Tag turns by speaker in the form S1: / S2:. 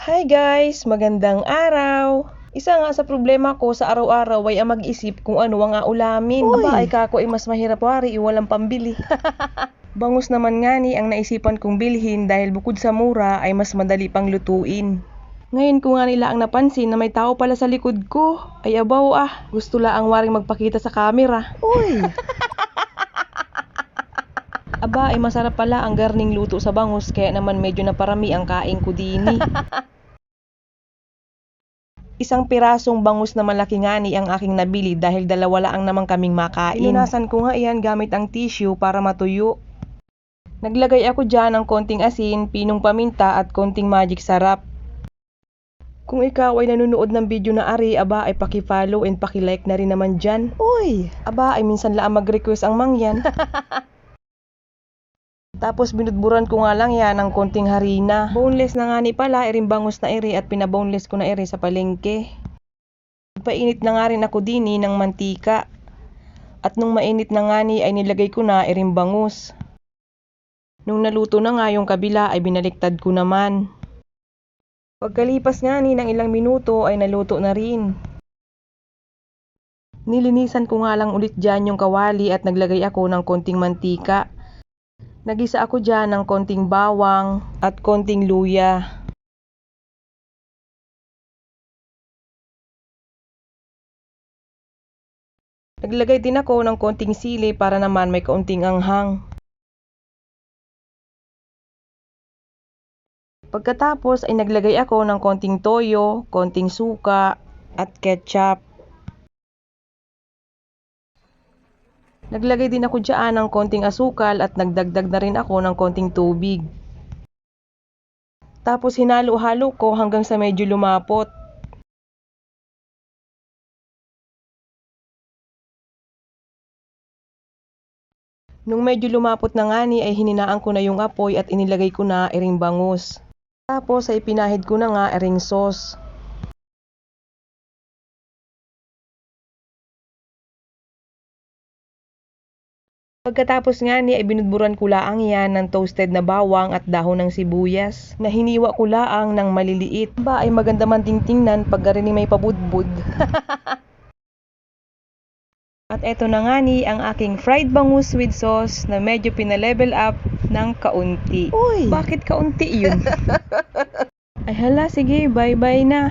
S1: Hi guys! Magandang araw! Isa nga sa problema ko sa araw-araw ay ang mag-isip kung ano ang ulamin.
S2: Uy!
S1: Aba ay kako ay mas mahirap wari, walang pambili. Bangus naman nga ni ang naisipan kong bilhin dahil bukod sa mura ay mas madali pang lutuin. Ngayon ko nga nila ang napansin na may tao pala sa likod ko. Ay abaw ah, gusto la ang waring magpakita sa camera.
S2: Uy!
S1: Aba ay masarap pala ang garning luto sa bangus kaya naman medyo naparami ang kain ko dini. Isang pirasong bangus na malaki nga ni ang aking nabili dahil dalawa lang naman kaming makain. Inunasan ko nga iyan gamit ang tissue para matuyo. Naglagay ako dyan ng konting asin, pinong paminta at konting magic sarap. Kung ikaw ay nanonood ng video na ari, aba ay paki-follow and paki-like na rin naman dyan.
S2: Uy!
S1: Aba ay minsan lang mag-request ang mangyan. Tapos binudburan ko nga lang yan ng konting harina. Boneless na nga ni pala, iring bangus na iri at pinaboneless ko na iri sa palengke. Painit na nga rin ako dini ng mantika. At nung mainit na nga ni ay nilagay ko na iring bangus. Nung naluto na nga yung kabila ay binaliktad ko naman. Pagkalipas nga ni ng ilang minuto ay naluto na rin. Nilinisan ko nga lang ulit dyan yung kawali at naglagay ako ng konting mantika. Nagisa ako dyan ng konting bawang at konting luya. Naglagay din ako ng konting sili para naman may kaunting anghang. Pagkatapos ay naglagay ako ng konting toyo, konting suka, at ketchup. Naglagay din ako dyan ng konting asukal at nagdagdag na rin ako ng konting tubig. Tapos hinalo-halo ko hanggang sa medyo lumapot. Nung medyo lumapot na nga ni ay hininaan ko na yung apoy at inilagay ko na iring bangus. Tapos ay pinahid ko na nga iring sauce. Pagkatapos nga ni ay binudburan ko laang yan ng toasted na bawang at dahon ng sibuyas na hiniwa ko laang ng maliliit. Ba ay maganda man ting tingnan pag garini may pabudbud. at eto na nga ni ang aking fried bangus with sauce na medyo pinalevel up ng kaunti.
S2: Uy!
S1: Bakit kaunti yun? ay hala, sige, bye-bye na.